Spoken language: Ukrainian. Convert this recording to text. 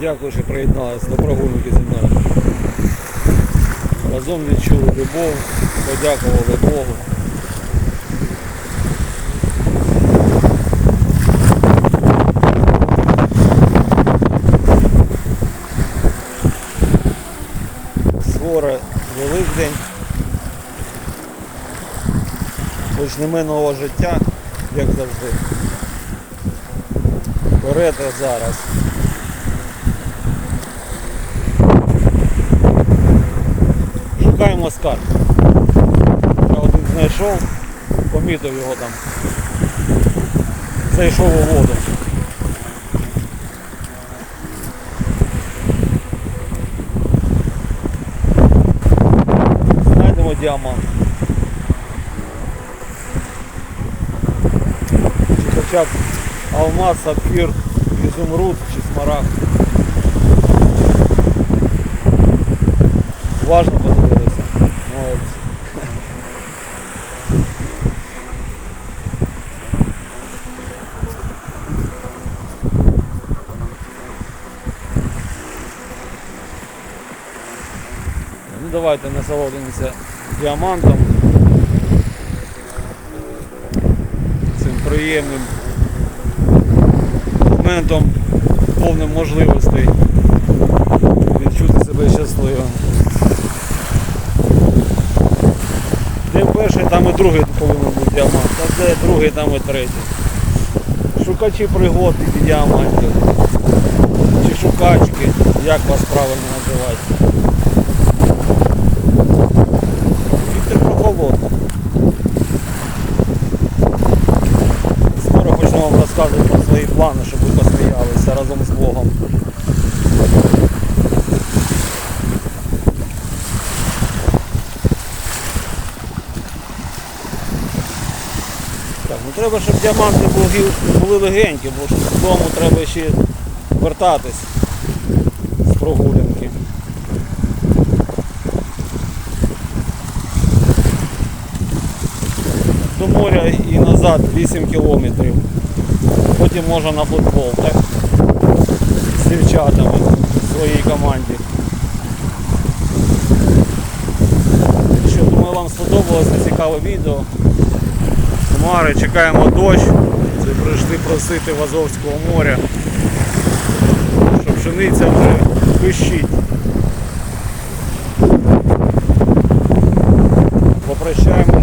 Дякую, що приєдналися до прогулянки зі мною. Разом відчули любов, подякували Богу. Скоро Великдень. Почнемо нового життя, як завжди. Вперед зараз. Шукаємо скарб. Я один знайшов, помітив його там. Зайшов у воду. Знайдемо діамант. Чи хоча б алмаз, сапфір, ізумруд чи смарагд. Уважно давайте насолодимося діамантом. Цим приємним моментом повним можливостей відчути себе щасливим. Де перший, там і другий повинен бути діамант, а де другий, там і третій. Шукачі пригод і діамантів. Чи шукачки, як вас правильно називати. Вам про свої плани, щоб ви посміялися разом з Богом. Так, ну треба, щоб діаманти були, були легенькі, бо ж додому треба ще вертатись з прогулянки. До моря і назад 8 кілометрів. Потім можна на футбол, так? З дівчатами в своїй команді. Що, думаю, вам сподобалось це цікаве відео. Хмари, чекаємо дощ. Це прийшли просити в Азовського моря. Що пшениця вже пищить. Попрощаємося